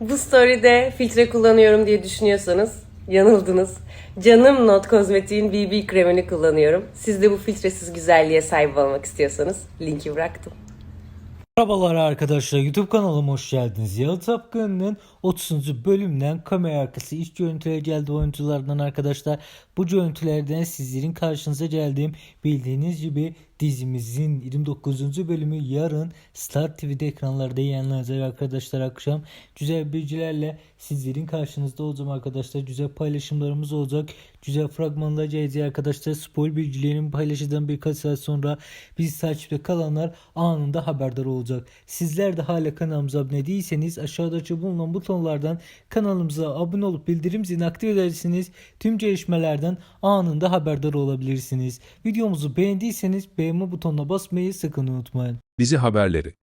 Bu story'de filtre kullanıyorum diye düşünüyorsanız yanıldınız. Canım Not Kozmetik'in BB kremini kullanıyorum. Siz de bu filtresiz güzelliğe sahip olmak istiyorsanız linki bıraktım. Merhabalar arkadaşlar YouTube kanalıma hoş geldiniz. Yalı Tapkın'ın 30. bölümden kamera arkası iç görüntüleri geldi oyunculardan arkadaşlar. Bu görüntülerden sizlerin karşınıza geldiğim bildiğiniz gibi dizimizin 29. bölümü yarın Star TV'de ekranlarda yayınlanacak arkadaşlar akşam. Güzel bilgilerle sizlerin karşınızda olacağım arkadaşlar. Güzel paylaşımlarımız olacak. Güzel fragmanlar gelecek arkadaşlar. Spoil bilgilerimi paylaşacağım birkaç saat sonra. Biz takipte kalanlar anında haberdar olacak. Sizler de hala kanalımıza abone değilseniz aşağıdaki bulunan butonlardan kanalımıza abone olup bildirim zilini aktif edersiniz. Tüm gelişmelerden anında haberdar olabilirsiniz. Videomuzu beğendiyseniz beğenme butonuna basmayı sakın unutmayın. Dizi haberleri.